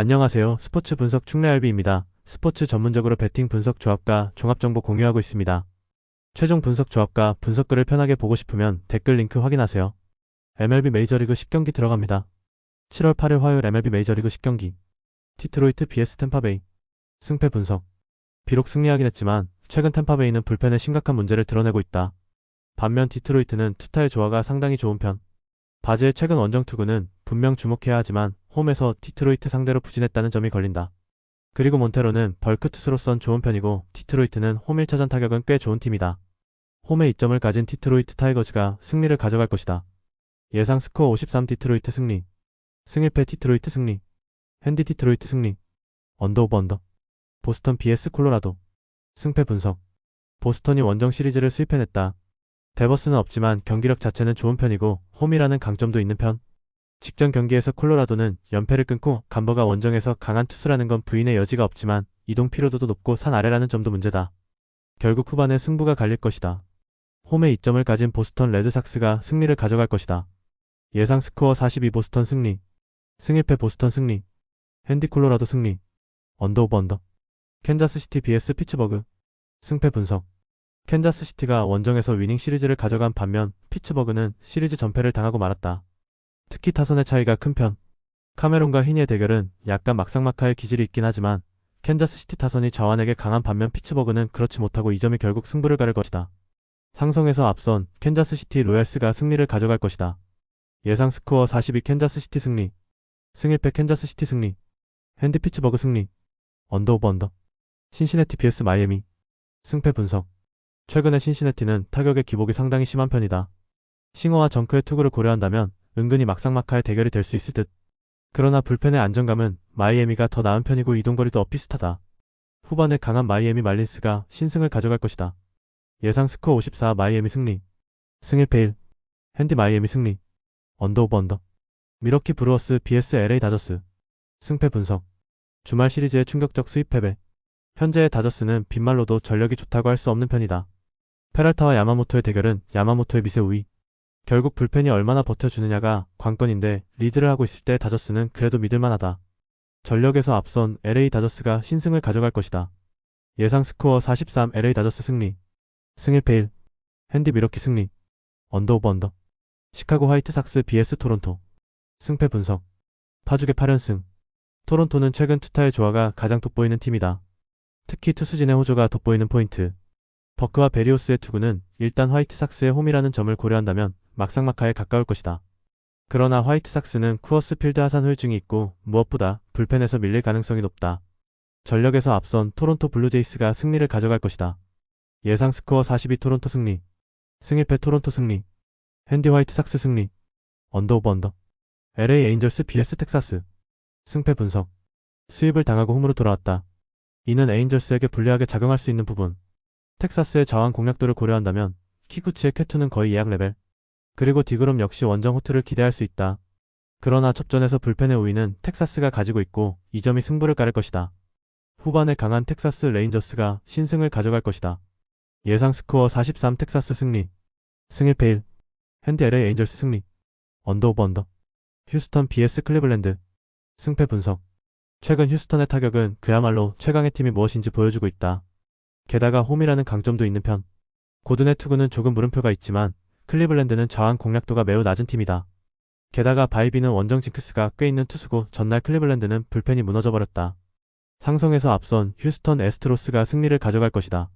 안녕하세요. 스포츠 분석 충래알비입니다. 스포츠 전문적으로 배팅 분석 조합과 종합정보 공유하고 있습니다. 최종 분석 조합과 분석글을 편하게 보고 싶으면 댓글 링크 확인하세요. MLB 메이저리그 10경기 들어갑니다. 7월 8일 화요일 MLB 메이저리그 10경기 디트로이트 vs 템파베이 승패 분석 비록 승리하긴 했지만 최근 템파베이는 불펜에 심각한 문제를 드러내고 있다. 반면 디트로이트는 투타의 조화가 상당히 좋은 편. 바즈의 최근 원정 투구는 분명 주목해야 하지만 홈에서 디트로이트 상대로 부진했다는 점이 걸린다. 그리고 몬테로는 벌크 투수로선 좋은 편이고 디트로이트는 홈 1차전 타격은 꽤 좋은 팀이다. 홈에 이점을 가진 디트로이트 타이거즈가 승리를 가져갈 것이다. 예상 스코어 53 디트로이트 승리 승일패 디트로이트 승리 핸디 디트로이트 승리 언더 오버 언더 보스턴 BS 콜로라도 승패 분석 보스턴이 원정 시리즈를 수입해냈다. 데버스는 없지만 경기력 자체는 좋은 편이고 홈이라는 강점도 있는 편. 직전 경기에서 콜로라도는 연패를 끊고 감버가 원정에서 강한 투수라는 건 부인의 여지가 없지만 이동 피로도도 높고 산 아래라는 점도 문제다. 결국 후반에 승부가 갈릴 것이다. 홈에 이점을 가진 보스턴 레드삭스가 승리를 가져갈 것이다. 예상 스코어 42 보스턴 승리. 승일패 보스턴 승리. 핸디 콜로라도 승리. 언더 오버 언더. 캔자스시티 vs 피츠버그. 승패 분석. 캔자스시티가 원정에서 위닝 시리즈를 가져간 반면 피츠버그는 시리즈 전패를 당하고 말았다. 특히 타선의 차이가 큰 편. 카메론과 히니의 대결은 약간 막상막하의 기질이 있긴 하지만 캔자스시티 타선이 자완에게 강한 반면 피츠버그는 그렇지 못하고 이 점이 결국 승부를 가를 것이다. 상성에서 앞선 캔자스시티 로얄스가 승리를 가져갈 것이다. 예상 스코어 42 캔자스시티 승리. 승일패 캔자스시티 승리. 핸디 피츠버그 승리. 언더 오버 언더. 신시내티 vs 마이애미. 승패 분석. 최근에 신시내티는 타격의 기복이 상당히 심한 편이다. 싱어와 정크의 투구를 고려한다면 은근히 막상막하의 대결이 될 수 있을 듯. 그러나 불펜의 안정감은 마이애미가 더 나은 편이고 이동거리도 엇비슷하다. 후반에 강한 마이애미 말린스가 신승을 가져갈 것이다. 예상 스코어 54 마이애미 승리. 승일패 1. 핸디 마이애미 승리. 언더 오버 언더. 미러키 브루어스 BS LA 다저스. 승패 분석. 주말 시리즈의 충격적 수입 패배. 현재의 다저스는 빈말로도 전력이 좋다고 할 수 없는 편이다. 페랄타와 야마모토의 대결은 야마모토의 미세 우위. 결국 불펜이 얼마나 버텨주느냐가 관건인데 리드를 하고 있을 때 다저스는 그래도 믿을만하다. 전력에서 앞선 LA 다저스가 신승을 가져갈 것이다. 예상 스코어 43 LA 다저스 승리. 승일패 1. 핸디 미러키 승리. 언더 오버 언더. 시카고 화이트삭스 BS 토론토. 승패 분석. 파죽의 8연승. 토론토는 최근 투타의 조화가 가장 돋보이는 팀이다. 특히 투수진의 호조가 돋보이는 포인트. 버크와 베리오스의 투구는 일단 화이트삭스의 홈이라는 점을 고려한다면 막상막하에 가까울 것이다. 그러나 화이트삭스는 쿠어스 필드 하산 후유증이 있고 무엇보다 불펜에서 밀릴 가능성이 높다. 전력에서 앞선 토론토 블루제이스가 승리를 가져갈 것이다. 예상 스코어 42 토론토 승리. 승일패 토론토 승리. 핸디 화이트삭스 승리. 언더 오버 언더. LA 에인절스 BS 텍사스. 승패 분석. 수입을 당하고 홈으로 돌아왔다. 이는 에인절스에게 불리하게 작용할 수 있는 부분. 텍사스의 저항 공략도를 고려한다면 키쿠치의 쾌투는 거의 예약 레벨. 그리고 디그롬 역시 원정 호투를 기대할 수 있다. 그러나 접전에서 불펜의 우위는 텍사스가 가지고 있고 이 점이 승부를 가를 것이다. 후반에 강한 텍사스 레인저스가 신승을 가져갈 것이다. 예상 스코어 43 텍사스 승리. 승일패 1. 핸디 LA 에인절스 승리. 언더 오버 언더. 휴스턴 BS 클리블랜드. 승패 분석. 최근 휴스턴의 타격은 그야말로 최강의 팀이 무엇인지 보여주고 있다. 게다가 홈이라는 강점도 있는 편. 고든의 투구는 조금 물음표가 있지만 클리블랜드는 저항 공략도가 매우 낮은 팀이다. 게다가 바이비는 원정 징크스가 꽤 있는 투수고 전날 클리블랜드는 불펜이 무너져버렸다. 상성에서 앞선 휴스턴 에스트로스가 승리를 가져갈 것이다.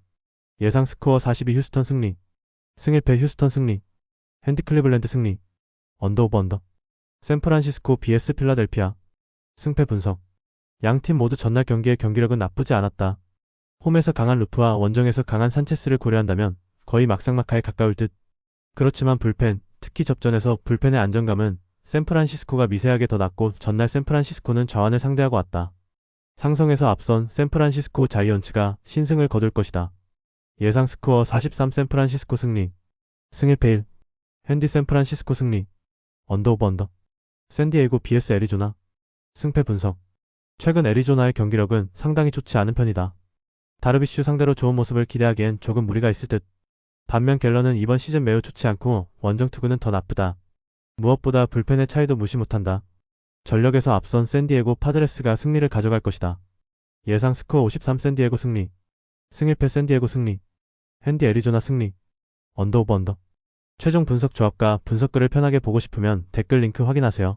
예상 스코어 42 휴스턴 승리. 승일패 휴스턴 승리. 핸디 클리블랜드 승리. 언더 오버 언더. 샌프란시스코 BS 필라델피아. 승패 분석. 양 팀 모두 전날 경기의 경기력은 나쁘지 않았다. 홈에서 강한 루프와 원정에서 강한 산체스를 고려한다면 거의 막상막하에 가까울 듯. 그렇지만 불펜, 특히 접전에서 불펜의 안정감은 샌프란시스코가 미세하게 더 낮고 전날 샌프란시스코는 저완을 상대하고 왔다. 상성에서 앞선 샌프란시스코 자이언츠가 신승을 거둘 것이다. 예상 스코어 43 샌프란시스코 승리. 승일패 1. 핸디 샌프란시스코 승리. 언더 오버 언더. 샌디에이고 BS 애리조나. 승패 분석. 최근 애리조나의 경기력은 상당히 좋지 않은 편이다. 다르비슈 상대로 좋은 모습을 기대하기엔 조금 무리가 있을 듯. 반면 갤런은 이번 시즌 매우 좋지 않고 원정 투구는 더 나쁘다. 무엇보다 불펜의 차이도 무시 못한다. 전력에서 앞선 샌디에고 파드레스가 승리를 가져갈 것이다. 예상 스코어 53 샌디에고 승리. 승일패 샌디에고 승리. 핸디 애리조나 승리. 언더 오브 언더. 최종 분석 조합과 분석글을 편하게 보고 싶으면 댓글 링크 확인하세요.